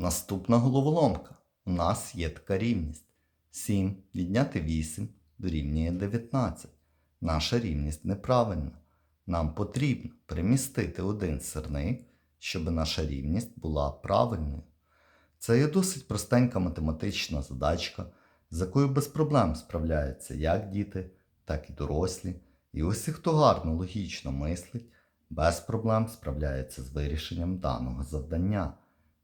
Наступна головоломка. У нас є така рівність. 7 відняти 8 дорівнює 19. Наша рівність неправильна. Нам потрібно перемістити один сирник, щоб наша рівність була правильною. Це є досить простенька математична задачка, з якою без проблем справляються як діти, так і дорослі. І усі, хто гарно логічно мислить, без проблем справляється з вирішенням даного завдання.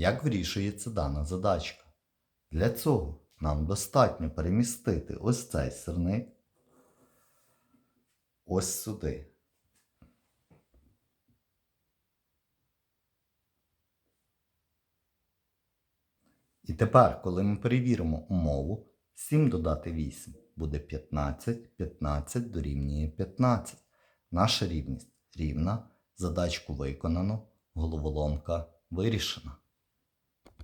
Як вирішується дана задачка? Для цього нам достатньо перемістити ось цей сирник ось сюди. І тепер, коли ми перевіримо умову, 7 додати 8 буде 15, 15 дорівнює 15. Наша рівність рівна, задачку виконано, головоломка вирішена.